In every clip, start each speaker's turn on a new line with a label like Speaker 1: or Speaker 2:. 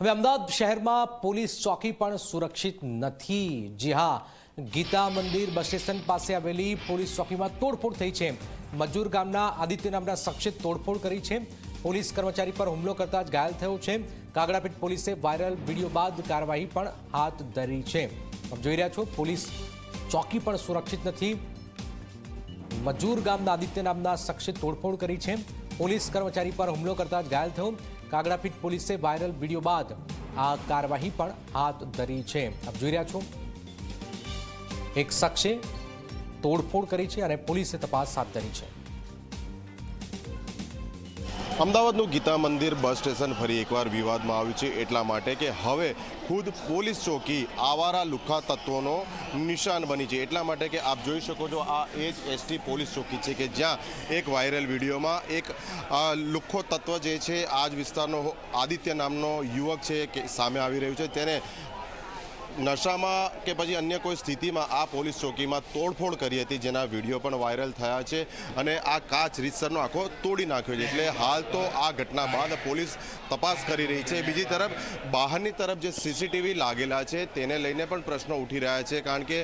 Speaker 1: હવે અમદાવાદ શહેરમાં પોલીસ ચોકી પણ સુરક્ષિત નથી. જી હા, ગીતા મંદિર બસ સ્ટેશન પાસે આવેલી પોલીસ ચોકીમાં તોડફોડ થઈ છે. મજૂર ગામના આદિત્ય નામના શખ્સે તોડફોડ કરી છે. પોલીસ કર્મચારી પર હુમલો કરતા જ ઘાયલ થયો છે. કાગડાપીઠ પોલીસે વાયરલ વીડિયો બાદ કાર્યવાહી પણ હાથ ધરી છે. આપ જોઈ રહ્યા છો, પોલીસ ચોકી પણ સુરક્ષિત નથી. મજૂર ગામના આદિત્ય નામના શખ્સે તોડફોડ કરી છે. પોલીસ કર્મચારી પર હુમલો કરતા ઘાયલ થયો. કાગડાપીઠ પોલીસે વાયરલ વીડિયો બાદ આ કાર્યવાહી પણ હાથ ધરી છે. આપ જોઈ રહ્યા છો. એક શખ્સે તોડફોડ કરી છે અને પોલીસે તપાસ હાથ ધરી છે.
Speaker 2: અમદાવાદનું ગીતા મંદિર બસ સ્ટેશન ફરી એકવાર વિવાદમાં આવ્યું છે એટલા માટે કે હવે ખુદ પોલીસ ચોકી આવારા લુખ્ખા તત્વોનો નિશાન બની છે. એટલા માટે કે આપ જોઈ શકો છો આ એ જ એસટી પોલીસ ચોકી છે કે જ્યાં એક વાયરલ વિડીયોમાં એક લુખ્ખો તત્વ જે છે આ જ વિસ્તારનો આદિત્ય નામનો યુવક છે કે સામે આવી રહ્યું છે. તેને નશામાં કે પછી અન્ય કોઈ સ્થિતિમાં આ પોલીસ ચોકીમાં તોડફોડ કરી હતી, જેના વીડિયો પણ વાયરલ થયા છે અને આ કાચ રીતસરનો આખો તોડી નાખ્યો છે. એટલે હાલ તો આ ઘટના બાદ પોલીસ તપાસ કરી રહી છે. બીજી તરફ, બહારની તરફ જે સીસીટીવી લાગેલા છે, તેને લઈને પણ પ્રશ્નો ઉઠી રહ્યા છે. કારણ કે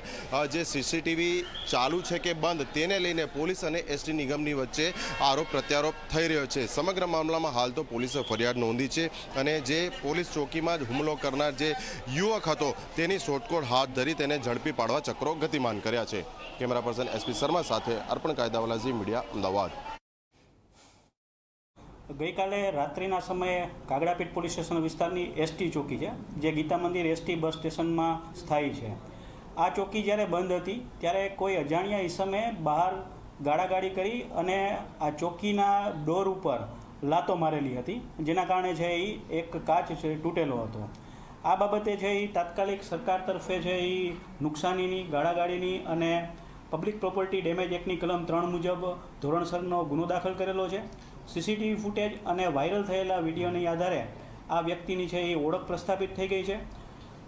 Speaker 2: જે સીસીટીવી ચાલુ છે કે બંધ, તેને લઈને પોલીસ અને એસટી નિગમની વચ્ચે આરોપ પ્રત્યારોપ થઈ રહ્યો છે. સમગ્ર મામલામાં હાલ તો પોલીસે ફરિયાદ નોંધી છે અને જે પોલીસ ચોકીમાં જ હુમલો કરનાર જે યુવક હતો તેની શોધખોળ હાથ ધરી તેને ઝડપી પાડવા ચક્રો ગતિમાન કર્યા છે. કેમેરા પર્સન એસપી શર્મા સાથે અર્પણ કાયદાવાલાજી મીડિયા, અમદાવાદ.
Speaker 3: ગઈકાલે રાત્રિના સમયે કાગડાપીઠ પોલીસ સ્ટેશન વિસ્તારની એસટી ચોકી છે, જે ગીતા મંદિર એસટી બસ સ્ટેશનમાં સ્થાયી છે. આ ચોકી જ્યારે બંધ હતી, ત્યારે કોઈ અજાણ્યા ઈસમે બહાર ગાડાગાડી કરી અને આ ચોકીના ડોર ઉપર લાતો મારેલી હતી, જેના કારણે છે એ એક કાચ છે, તૂટેલો હતો. આ બાબતે છે એ તાત્કાલિક સરકાર તરફે છે એ નુકસાનીની ગાળાગાડીની અને પબ્લિક પ્રોપર્ટી ડેમેજ એક્ટની કલમ ત્રણ મુજબ ધોરણસરનો ગુનો દાખલ કરેલો છે. સીસીટીવી ફૂટેજ અને વાયરલ થયેલા વિડીયોની આધારે આ વ્યક્તિની છે એ ઓળખ પ્રસ્થાપિત થઈ ગઈ છે.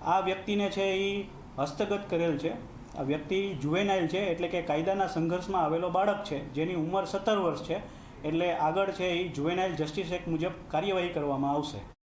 Speaker 3: આ વ્યક્તિને છે એ હસ્તગત કરેલ છે. આ વ્યક્તિ જુવેનાઇલ છે, એટલે કે કાયદાના સંઘર્ષમાં આવેલો બાળક છે, જેની ઉંમર સત્તર વર્ષ છે, એટલે આગળ છે એ જુવેનાઇલ જસ્ટિસ એક્ટ મુજબ કાર્યવાહી કરવામાં આવશે.